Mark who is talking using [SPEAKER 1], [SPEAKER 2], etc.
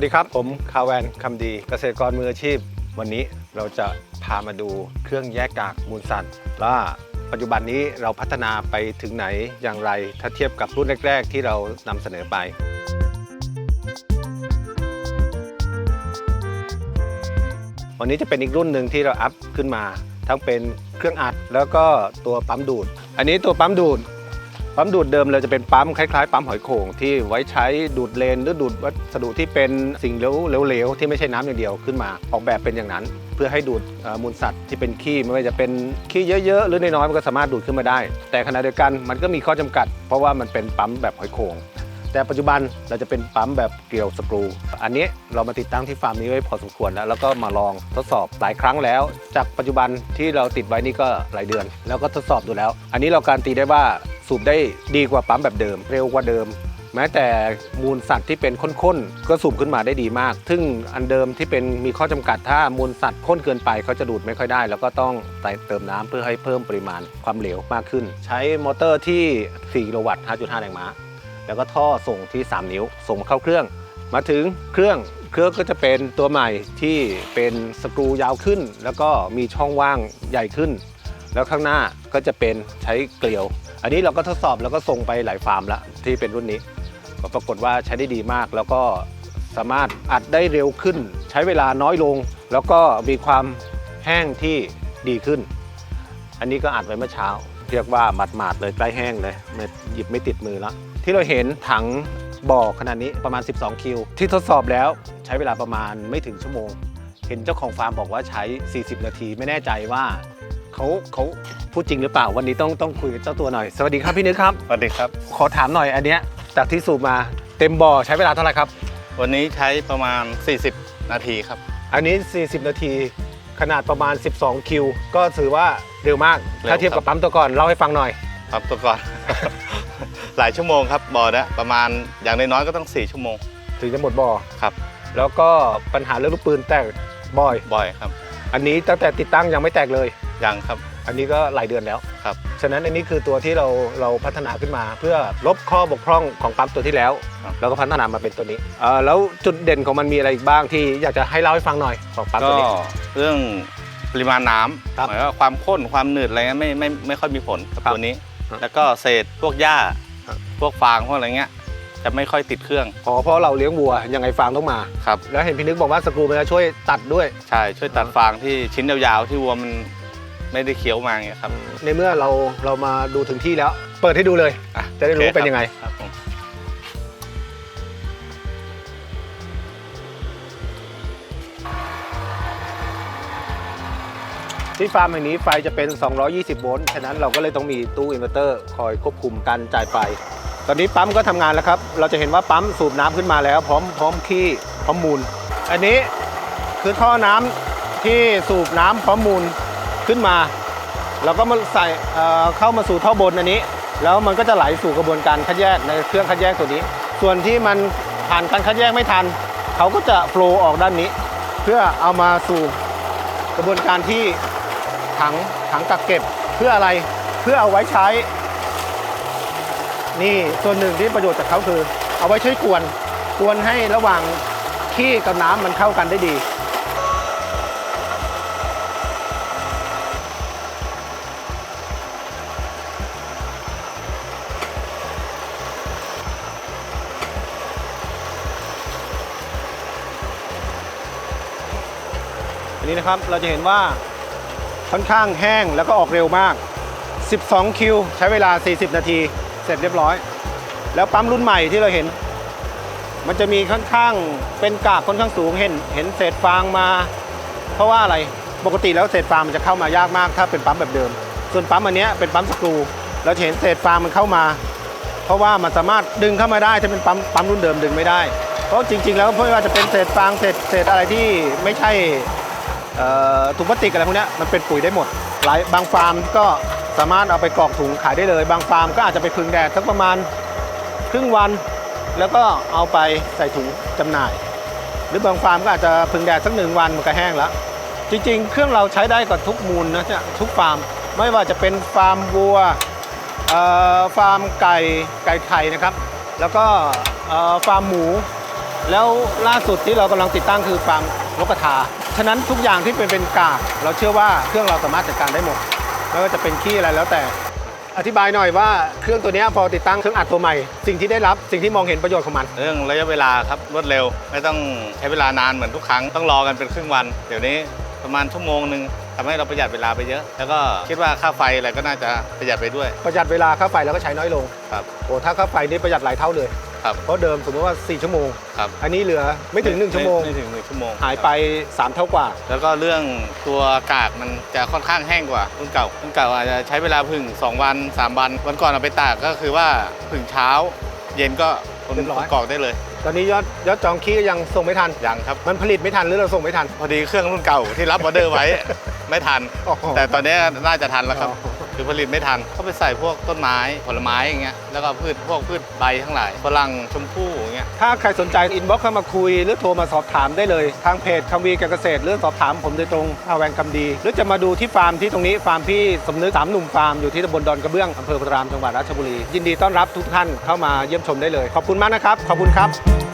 [SPEAKER 1] วัสดีครับ ผมคาแวนคำดีเกษตรกรมืออาชีพ วันนี้เราจะพามาดูเครื่องแยกกากมูลสัตว์ว่าปัจจุบันนี้เราพัฒนาไปถึงไหนอย่างไร ถ้าเทียบกับรุ่นแรก ๆ ที่เรานำเสนอไป วันนี้จะเป็นอีกรุ่นหนึ่งที่เราอัพขึ้นมา ทั้งเป็นเครื่องอัดแล้วก็ตัวปั๊มดูด อันนี้ตัวปั๊มดูด ปั๊มดูดเดิมเราจะเป็นปั๊มคล้ายๆปั๊มหอยโข่งที่ไว้ใช้ดูดเลนหรือดูดวัสดุที่เป็นสิ่งเหลวๆที่ไม่ใช่น้ำอย่างเดียวขึ้นมา ออกแบบเป็นอย่างนั้น เพื่อให้ดูดมูลสัตว์ที่เป็นขี้ไม่ว่าจะเป็นขี้เยอะๆหรือน้อยๆมันก็สามารถดูดขึ้นมาได้ แต่ขณะเดียวกันมันก็มีข้อจำกัด เพราะว่ามันเป็นปั๊มแบบหอยโข่งแต่ปัจจุบันเราจะเป็นปั๊มแบบเกลียวสกรู อันนี้เรามาติดตั้งที่ฟาร์มนี้ไว้พอสมควรแล้วแล้วก็มาลองทดสอบหลายครั้งแล้ว จากปัจจุบันที่เราติดไว้นี่ก็หลายเดือน แล้วก็ทดสอบดูแล้ว อันนี้เราการตีได้ว่า สูบได้ดีกว่าปั๊มแบบเดิม เร็วกว่าเดิม แม้แต่มูลสัตว์ที่เป็นข้นๆก็สูบขึ้นมาได้ดีมาก ซึ่งอันเดิมที่เป็นมีข้อจำกัดถ้ามูลสัตว์ข้นเกินไปเขาจะดูดไม่ค่อยได้ แล้วก็ต้องใส่เติมน้ำเพื่อให้เพิ่มปริมาณความเหลวมากขึ้น ใช้มอเตอร์ที่4กิโลวัตต์5.5แรงม้าแล้วก็ท่อส่งที่ 3 นิ้ว ส่งเข้าเครื่อง มาถึงเครื่องเครื่องก็จะเป็นตัวใหม่ที่เป็นสกรูยาวขึ้น แล้วก็มีช่องว่างใหญ่ขึ้น แล้วข้างหน้าก็จะเป็นใช้เกลียว อันนี้เราก็ทดสอบแล้วก็ส่งไปหลายฟาร์มแล้วที่เป็นรุ่นนี้ก็ปรากฏว่าใช้ได้ดีมาก แล้วก็สามารถอัดได้เร็วขึ้น ใช้เวลาน้อยลง แล้วก็มีความแห้งที่ดีขึ้น อันนี้ก็อัดไว้เมื่อเช้า เรียกว่าหมาดๆเลยใกล้แห้งเลยหยิบไม่ติดมือแล้วที่เราเห็นถังบ่อขนาดนี้ประมาณ 12 คิว ที่ทดสอบแล้วใช้เวลาประมาณไม่ถึงชั่วโมง เห็นเจ้าของฟาร์มบอกว่าใช้ 40 นาทีไม่แน่ใจว่า เขาเขาพูดจริงหรือเปล่าวันนี้ต้องต้องคุยกับเจ้าตัวหน่อย สวัสดีครับพี่นึกครับ
[SPEAKER 2] สวัสดีครับ
[SPEAKER 1] ขอถามหน่อยอันเนี้ยจากที่สูบมาเต็มบ่อใช้เวลาเท่าไหร่ครับ
[SPEAKER 2] วันนี้ใช้ประมาณ 40 นาทีครับ
[SPEAKER 1] อันนี้ 40 นาที ขนาดประมาณ 12 คิว ก็ถือว่าเร็วมาก
[SPEAKER 2] เร็ว
[SPEAKER 1] ถ้าเทียบ
[SPEAKER 2] ครั
[SPEAKER 1] กับบปั๊มตัวก่อนเล่าให้ฟังหน่อย
[SPEAKER 2] ครับตัวก่อน หลายชั่วโมงครับบ่อนะประมาณอย่างน้อยๆก็ต้อง 4 ชั่วโมง
[SPEAKER 1] ถึงจะหมดบ่อ
[SPEAKER 2] ครับ
[SPEAKER 1] แล้วก็ปัญหาเรื่องลูกปืนแตกบ่อย
[SPEAKER 2] บ่อยครับ
[SPEAKER 1] อันนี้ตั้งแต่ติดตั้งยังไม่แตกเลย
[SPEAKER 2] ยังครับ
[SPEAKER 1] อันนี้ก็หลายเดือนแล้ว
[SPEAKER 2] ครับ
[SPEAKER 1] ฉะนั้นอันนี้คือตัวที่เราเราพัฒนาขึ้นมาเพื่อลบข้อบกพร่องของปั๊มตัวที่แล้ว
[SPEAKER 2] ครับ
[SPEAKER 1] แล้วก็พัฒนามาเป็นตัวนี้เอ่อแล้วจุดเด่นของมันมีอะไรอีกบ้างที่อยากจะให้เล่าให้ฟังหน่อยของปั๊ม
[SPEAKER 2] ก็
[SPEAKER 1] ตัวนี้
[SPEAKER 2] เรื่องปริมาณน้ำ
[SPEAKER 1] ครับ
[SPEAKER 2] หมายว่าความข้นความหนืดอะไรเงี้ยไม่ไม่ไม่ค่อยมีผลกับ
[SPEAKER 1] ครับ
[SPEAKER 2] ตัวนี้
[SPEAKER 1] ครับ
[SPEAKER 2] แล้วก็เศษพวกหญ้า
[SPEAKER 1] ครับ
[SPEAKER 2] พวกฟางพวกอะไรเงี้ย จะไม่ค่อยติดเครื่อง
[SPEAKER 1] อ๋อเพราะเราเลี้ยงวัวยังไงฟาร์มต้องมา
[SPEAKER 2] ครับ
[SPEAKER 1] แล้วเห็นพี่นึกบอกว่าสกรูมันจะช่วยตัดด้วย
[SPEAKER 2] ใช่ช่วยตัดฟางที่ชิ้นยาวๆที่วัวมันไม่ได้เคี้ยวมาเงี้ยครับ
[SPEAKER 1] ในเมื่อเราเรามาดูถึงที่แล้ว เปิดให้ดูเลย
[SPEAKER 2] อ่
[SPEAKER 1] จะได้รู้
[SPEAKER 2] โอค
[SPEAKER 1] เป็นยังไง
[SPEAKER 2] ครับผม
[SPEAKER 1] ที่ฟาร์มแห่งนี้ไฟจะเป็น 220 โวลต์ฉะนั้นเราก็เลยต้องมีตู้อินเวอร์เตอร์คอยควบคุมการจ่ายไฟ ตอนนี้ปั๊มก็ทำงานแล้วครับ เราจะเห็นว่าปั๊มสูบน้ำขึ้นมาแล้ว พร้อมพร้อมขี้พร้อมมูล อันนี้คือท่อน้ำที่สูบน้ำพร้อมมูลขึ้นมา เราก็มาใส่เเข้ามาสู่ท่อบนอันนี้ แล้วมันก็จะไหลสู่กระบวนการคัดแยกในเครื่องคัดแยกตัวนี้ ส่วนที่มันผ่านการคัดแยกไม่ทัน เขาก็จะโฟล์ออกด้านนี้ เพื่อเอามาสู่กระบวนการที่ถังถังกักเก็บเพื่ออะไรเพื่อเอาไว้ใช้ นี่ส่วนหนึ่งที่ประโยชน์จากเขาคือ เอาไว้ใช้กวนกวนให้ระหว่างขี้กับน้ำมันเข้ากันได้ดี อันนี้นะครับเราจะเห็นว่าค่อนข้างแห้งแล้วก็ออกเร็วมาก 12 คิว ใช้เวลา 40 นาที เสร็จเรียบร้อย แล้วปั๊มรุ่นใหม่ที่เราเห็น มันจะมีค่อนข้างเป็นกากค่อนข้างสูงเห็น เห็นเศษฟางมา เพราะว่าอะไรปกติแล้วเศษฟางมันจะเข้ามายากมาก ถ้าเป็นปั๊มแบบเดิม ส่วนปั๊มอันนี้เป็นปั๊มสกรูเราจะเห็นเศษฟางมันเข้ามา เพราะว่ามันสามารถดึงเข้ามาได้ถ้าเป็นปั๊มปั๊มรุ่นเดิมดึงไม่ได้ เพราะจริง ๆ แล้วไม่ว่าจะเป็นเศษฟางเศษเศษอะไรที่ไม่ใช่ถุงพลาสติกอะไรพวกนี้มันเป็นปุ๋ยได้หมด หลายบางฟาร์มก็ สามารถเอาไปกรอกถุงขายได้เลย บางฟาร์มก็อาจจะไปพึ่งแดดสักประมาณครึ่งวัน แล้วก็เอาไปใส่ถุงจำหน่าย หรือบางฟาร์มก็อาจจะพึ่งแดดสักหนึ่งวันมันก็แห้งแล้ว จริงๆ เครื่องเราใช้ได้กับทุกมูลนะเนี่ยทุกฟาร์มไม่ว่าจะเป็นฟาร์มวัวฟาร์มไก่ไก่ไข่นะครับ แล้วก็ฟาร์มหมู แล้วล่าสุดที่เรากำลังติดตั้งคือฟาร์มนกกระทา ฉะนั้นทุกอย่างที่เป็นเป็นกาก เราเชื่อว่าเครื่องเราสามารถจัดการได้หมด ไม่ว่าจะเป็นขี้อะไรแล้วแต่ อธิบายหน่อยว่าเครื่องตัวเนี้ยพอติดตั้งเครื่องอัดตัวใหม่ สิ่งที่ได้รับสิ่งที่มองเห็นประโยชน์ของมัน
[SPEAKER 2] เรื่องระยะเวลาครับรวดเร็ว ไม่ต้องใช้เวลานานเหมือนทุกครั้งต้องรอกันเป็นครึ่งวัน เดี๋ยวนี้ประมาณชั่วโมงหนึ่งทำให้เราประหยัดเวลาไปเยอะ แล้วก็คิดว่าค่าไฟอะไรก็น่าจะประหยัดไปด้วย
[SPEAKER 1] ประหยัดเวลาค่าไฟแล้วก็ใช้น้อยลง
[SPEAKER 2] ครับ
[SPEAKER 1] โอ้ ถ้าค่าไฟนี่ประหยัดหลายเท่าเลย
[SPEAKER 2] ครับ
[SPEAKER 1] เพราะเดิมสมมติว่า 4 ชั่วโมง
[SPEAKER 2] ครับ
[SPEAKER 1] อันนี้เหลือไม่ถึง 1 ชั่วโมง
[SPEAKER 2] ไม่ถึงหนึ่งชั่วโมง
[SPEAKER 1] หายไป3เท่ากว่า
[SPEAKER 2] แล้วก็เรื่องตัวกากมันจะค่อนข้างแห้งกว่ารุ่นเก่ารุ่นเก่าอาจจะใช้เวลาผึ่ง2วัน 3 วัน วันก่อนเอาไปตากก็คือว่าผึ่งเช้า เย็นก็คน
[SPEAKER 1] เรียบร้อย
[SPEAKER 2] กรอกได้เลย
[SPEAKER 1] ตอนนี้ยอดยอดจองขี้ก็ยังส่งไม่ทัน
[SPEAKER 2] ยังครับ
[SPEAKER 1] มันผลิตไม่ทันหรือเราส่งไม่ทัน
[SPEAKER 2] พอดีเครื่องรุ่นเก่าที่รับออเดอร์ไว้ ไม่ทัน
[SPEAKER 1] โอ้โห
[SPEAKER 2] แต่ตอนนี้น่าจะทันแล้วครับ
[SPEAKER 1] อ๋อ
[SPEAKER 2] คือผลิตไม่ทันเขาไปใส่พวกต้นไม้ผลไม้อย่างเงี้ยแล้วก็พืชพวกพืชใบทั้งหลายฝรั่งชมพู่อย่างเงี้ย
[SPEAKER 1] ถ้าใครสนใจอินบ็อกเข้ามาคุย หรือโทรมาสอบถามได้เลย ทางเพจคำวีการเกษตรหรือสอบถามผมโดยตรงอาแวงคำดี หรือจะมาดูที่ฟาร์มที่ตรงนี้ฟาร์มพี่สมนึกสามหนุ่มฟาร์มอยู่ที่ตำบลดอนกระเบื้องอำเภอพระรามจังหวัดราชบุรียินดีต้อนรับทุกท่านเข้ามาเยี่ยมชมได้เลย ขอบคุณมากนะครับขอบคุณครับ